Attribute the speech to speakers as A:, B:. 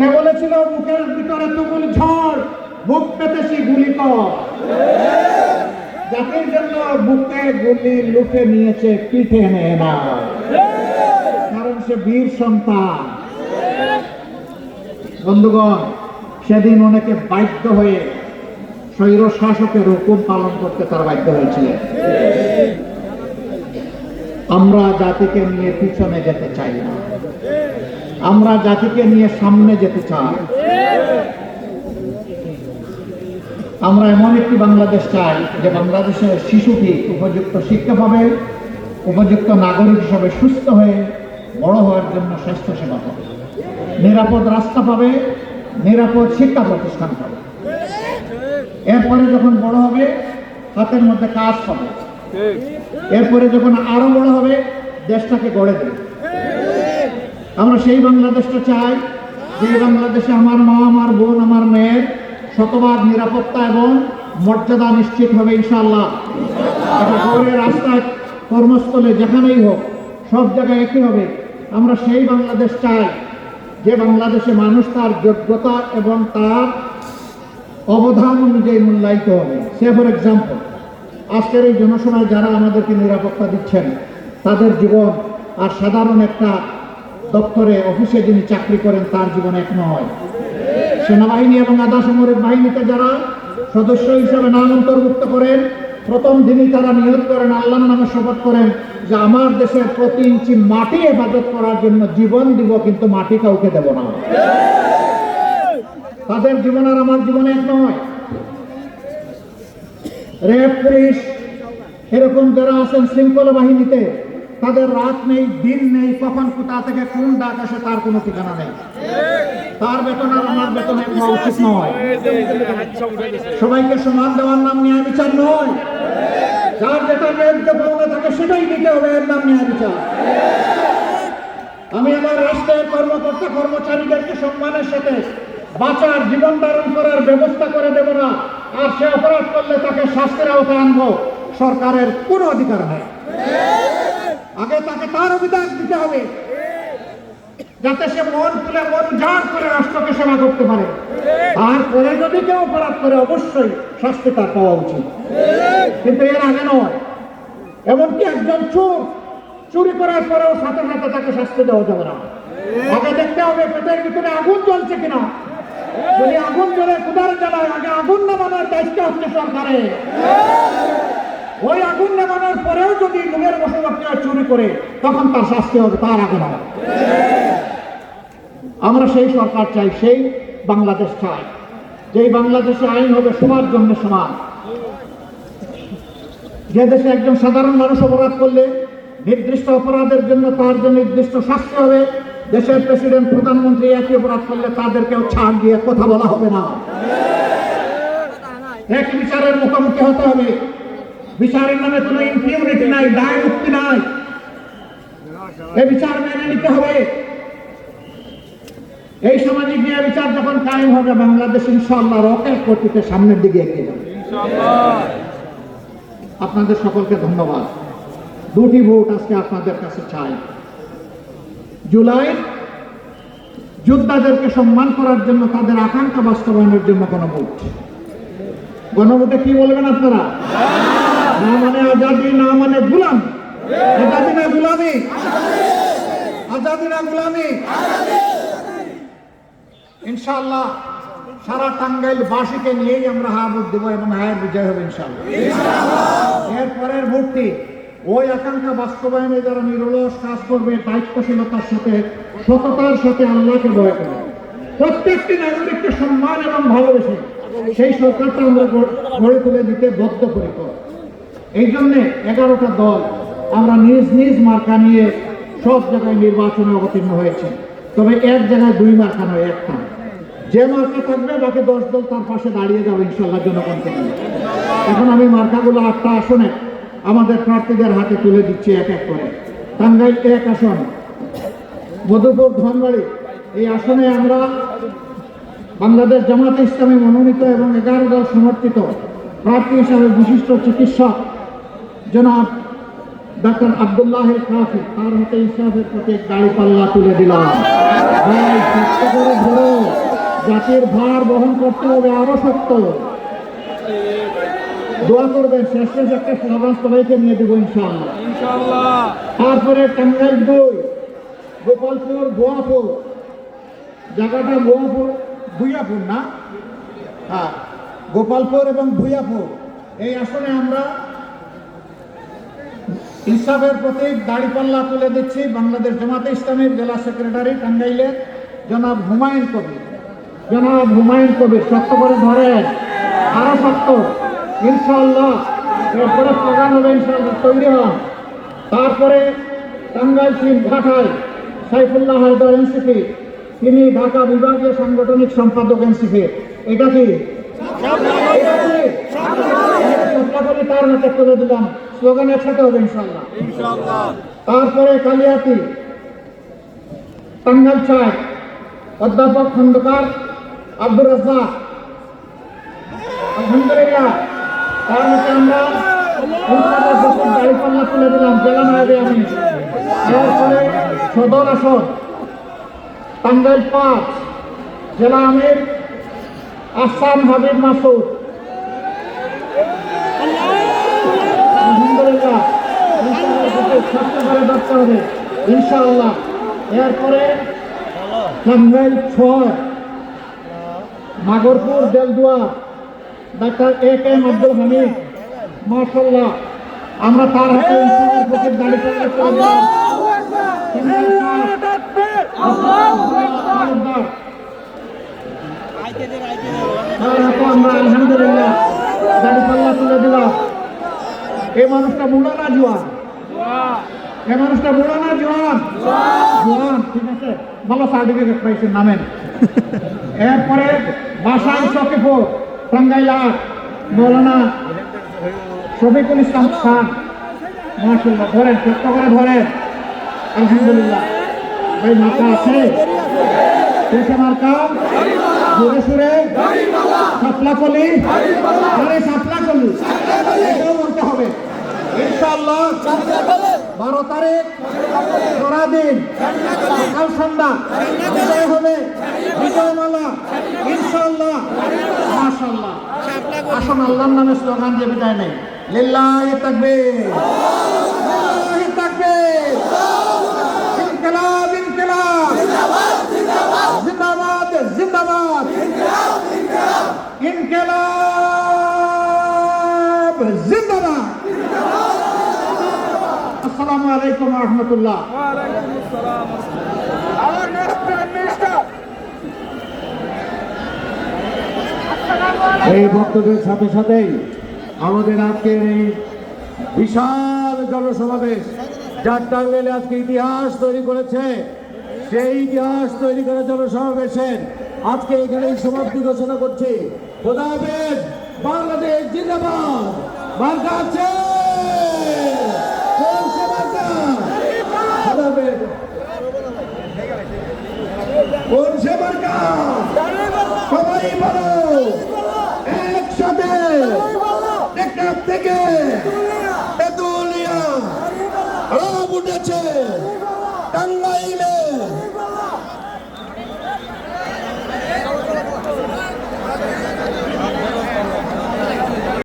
A: সে বলেছিল, মুখের ভিতরে তুমুল ঝড় বুক পেতে সে গুলি কর। জাতির জন্য বুকে গুলি লুকে নিয়েছে, পিঠে নেয় না। কারণ সে বীর সন্তান। বন্ধুগণ, সেদিন অনেকে বাধ্য হয়ে স্বৈর শাসকের হুকুম পালন করতে তার বাধ্য হয়েছিলেন। আমরা জাতিকে নিয়ে পিছনে যেতে চাই না। আমরা জাতিকে নিয়ে সামনে যেতে চাই। আমরা এমন একটি বাংলাদেশ চাই যে বাংলাদেশের শিশুটি উপযুক্ত শিক্ষা পাবে, উপযুক্ত নাগরিক হিসাবে সুস্থ হয়ে বড় হওয়ার জন্য স্বাস্থ্য সেবা পাবে, নিরাপদ রাস্তা পাবে, নিরাপদ শিক্ষা প্রতিষ্ঠান পাবে। এরপরে যখন বড় হবে, হাতের মধ্যে কাজ পাবে। এরপরে যখন আরও বড় হবে, দেশটাকে গড়ে দেবে। আমরা সেই বাংলাদেশটা চাই যে বাংলাদেশে আমার মা, আমার বোন, আমার মেয়ের শতভাগ নিরাপত্তা এবং মর্যাদা নিশ্চিত হবে ইনশাআল্লাহ। এটা রাস্তায়, কর্মস্থলে যেখানেই হোক, সব জায়গায় একই হবে। আমরা সেই বাংলাদেশ চাই যে বাংলাদেশে মানুষ তার যোগ্যতা এবং তার অবদান অনুযায়ী মূল্যায়িত হবে। সে ফর এক্সাম্পল আজকের এই জনসভায় যারা আমাদেরকে নিরাপত্তা দিচ্ছেন, তাদের জীবন আর সাধারণ একটা দপ্তরে, অফিসে যিনি চাকরি করেন, তার জীবন এক নয়। সেনাবাহিনী এবং আধা সামরিক বাহিনীতে যারা সদস্য হিসেবে নাম অন্তর্ভুক্ত করেন, প্রথম দিনই তারা নিয়োগ করেন আল্লাহ নামে শপথ করেন যে আমার দেশের প্রতি ইঞ্চি মাটি হেফাজত করার জন্য জীবন দিব, কিন্তু মাটি কাউকে দেব না। তাদের জীবন আর আমার জীবন এক নয়। রেপ পুলিশ, এরকম যারা আছেন শৃঙ্খলা বাহিনীতে তাদের রাত নেই, দিন নেই, কখন কোথা থেকে কোন ডাক আসে তার কোনো ঠিকানা নেই। তার বেতন আর আমার বেতন হওয়া উচিত নয়। সবাইকে সমান দেওয়ার নাম ন্যায় বিচার নয় যার যেটা ন্যায্য থাকে সেটাই দিতে হবে, এর নাম ন্যায় বিচার। আমি আমার রাষ্ট্রের কর্মকর্তা কর্মচারীদেরকে সম্মানের সাথে বাঁচার, জীবন ধারণ করার ব্যবস্থা করে দেব না। আর সে অপরাধ করলে তাকে শাস্তির আওতায় আনব। সরকারের কোনো অধিকার নেই। আগে তাকে তার অভিযোগ দিতে হবে। যাতে সে মন খুলে, মন জার করে রাষ্ট্রকে সেবা করতে পারে। আর তারপরে যদি কেউ অপরাধ করে, অবশ্যই শাস্তি তার পাওয়া উচিত। কিন্তু এর আগে নয়। এমনকি একজন চোর, চুরি করার পরেও সাথে সাথে তাকে শাস্তি দেওয়া যাবে না। আগে দেখতে হবে পেটের ভিতরে আগুন জ্বলছে কিনা। যদি আগুন জ্বলে, কুদার জ্বালায়, আগে আগুন নামানোর দায়িত্ব হচ্ছে সরকারের। ওই আগুন নামানোর পরেও যদি লোকের বসবাসী চুরি করে, তখন তার শাস্তি হবে, তার আগে আমরা সেই সরকার চাই, সেই বাংলাদেশ চাই। যেই বাংলাদেশে আইন হবে, সবার জন্য সমান। যে দেশে একজন সাধারণ মানুষ অপরাধ করলে নির্দিষ্ট অপরাধের জন্য তার জন্য নির্দিষ্ট শাস্তি হবে, দেশের প্রেসিডেন্ট, প্রধানমন্ত্রী একই অপরাধ করলে তাদেরকেও ছাড় দিয়ে কথা বলা হবে না। এক বিচারের মুখোমুখি হতে হবে। বিচারের নামে কোনো ইম্পিউনিটি নাই দায় মুক্তি নাই। এ বিচার মেনে নিতে হবে। এই সামাজিক ন্যায় বিচার যখন কায়েম হবে বাংলাদেশ ইনশাআল্লাহ রকেট গতিতে সামনের দিকে এগিয়ে যাবে। আপনাদের সকলকে ধন্যবাদ। দুটি ভোট আজকে আপনাদের কাছে চাই। জুলাই যোদ্ধাদেরকে সম্মান করার জন্য তাদের আকাঙ্ক্ষা বাস্তবায়নের জন্য গণভোট। গণভোটে কি বলবেন আপনারা? না মানে আজাদি না মানে গুলাম। আজাদি না গুলামি। আজাদি না গুলামি। ইনশাআল্লাহ সারা টাঙ্গাইল বাসীকে নিয়েই আমরা হা ভোট দেবো এবং হায়ের বিজয় হবে ইনশাআল্লাহ। এরপরের ভোটটি ওই আকাঙ্ক্ষা বাস্তবায়নে যারা নিরলস কাজ করবে দায়িত্বশীলতার সাথে সততার সাথে আল্লাহকে ভয় করে। প্রত্যেকটি নাগরিককে সম্মান এবং ভালোবেসে সেই সরকারটা আমরা গড়- গড়ে তুলে দিতে বদ্ধপরিকর। এই জন্যে এগারোটা দল আমরা নিজ নিজ মার্কা নিয়ে সব জায়গায় নির্বাচনে অবতীর্ণ হয়েছে। তবে এক জায়গায় দুই মার্কা নয়, একটা। যে মার্কা থাকবে, বাকি দশ দল তার পাশে দাঁড়িয়ে যাবে ইনশাল্লাহ জনগণকে নিয়ে। এখন আমি মার্কাগুলো আটটা আসনে আমাদের প্রার্থীদের হাতে তুলে দিচ্ছি এক এক করে। টাঙ্গাইল এক আসন, মধুপুর ধনবাড়ি। এই আসনে আমরা বাংলাদেশ জামাত ইসলামী মনোনীত এবং এগারো দল সমর্থিত প্রার্থী হিসাবে বিশিষ্ট চিকিৎসক জনাব ডাক্তার আব্দুল্লাহ কাফি তার হাতে ইসলামের প্রতীক দাড়ি পাল্লা তুলে দিলাম ভাই শক্ত করে ধরো জাতির ভার বহন করতে হবে আরও শক্ত। দোয়া করবেন শেষ শেষ একটা সমাবেশ সবাইকে নিয়ে দেবো ইনশাআল্লাহ। তারপরে টাঙ্গাইল দুই গোপালপুর গোয়াপুর। জায়গাটা গোয়াপুর ভুইয়াপুর না? হ্যাঁ গোপালপুর এবং ভুইয়াপুর। এই আসনে আমরা ইনসাফের প্রতীক দাড়িপাল্লা তুলে দিচ্ছি বাংলাদেশ জামাতে ইসলামের জেলা সেক্রেটারি টাঙ্গাইলের জনাব হুমায়ুন কবির জনাব হুমায়ুন কবির শক্ত করে ধরেন আরও শক্ত ইনশাল্লাহ এরপরে হবে ইনশাল্লাহ তৈরি হন তারপরে টাঙ্গাইল তিন ঢাকায় সাইফুল্লাহ হায়দার এনসিপি তিনি ঢাকা বিভাগীয় সাংগঠনিক সম্পাদক এনসিপি এটা কি তার হাতে তুলে দিলাম স্লোগান একসাথে হবে ইনশাল্লাহ তারপরে কালিয়াতি টাঙ্গাল চাই অধ্যাপক খন্দকার আব্দুর রাজ্জাক। আলহামদুলিল্লাহ তার মধ্যে আমরা উনষাট বছর দাঁড়িপাল্লা তুলে দিলাম জেলা নায়বে আমি। এরপরে সদর আসন টাঙ্গাইল পাঁচ জেলা আমির আসাম হাবিব মাসুদ আলহামদুলিল্লাহ ইনশাআল্লাহ কষ্ট করে ধরতে হবে ইনশাআল্লাহ। এরপরে টাঙ্গাইল ছয়। Nagarpur Delduar doctor A K M Abdul Hamid. মার্শাল্লাহ আমরা তার হাতে। তার আমরা আলহামদুলিল্লাহ তুলে দিলাম। এই মানুষটা বুড়ো না এই মানুষটা বুড়ো না, জোয়ান? জোয়ান, ঠিক আছে? ভালো সার্টিফিকেট পাইছেন নামেন। এরপরে বাসাই সকিপুর টাঙ্গাইল আট মৌলানা শফিকুল ইসলাম খান। মাসাল্লাহ ধরেন করে ধরেন। আলহামদুলিল্লাহ। ভাই মাথা আছে? মার্কা? জোরে সুরে? সাপলা কলি আরে কলি এটাও বলতে হবে। ইনশাআল্লাহ। বারো তারিখ, সারাদিন সকাল, সন্ধ্যা বিজয় হবে বিজয়মালা ইনশাল্লাহ আসুন, আল্লাহর নামে স্লোগান দিয়ে বিদায় নেই। লিল্লাহি তাকবীর। আসসালামু আলাইকুম রাহমাতুল্লাহ।
B: এই বক্তব্যের সাথে সাথেই আমাদের আজকের এই বিশাল জনসমাবেশ, যার টাঙ্গাইলে আজকে ইতিহাস তৈরি করেছে, সেই ইতিহাস তৈরি করে জনসমাবেশের আজকে এখানে সমাপ্তি ঘোষণা করছি। খোদা বাংলাদেশ জিন্দাবাদ। মার্কা কোন সে মার্কা? হাফেজ। কোন সে মার্কা সবাই বলো একসাথে থেকে।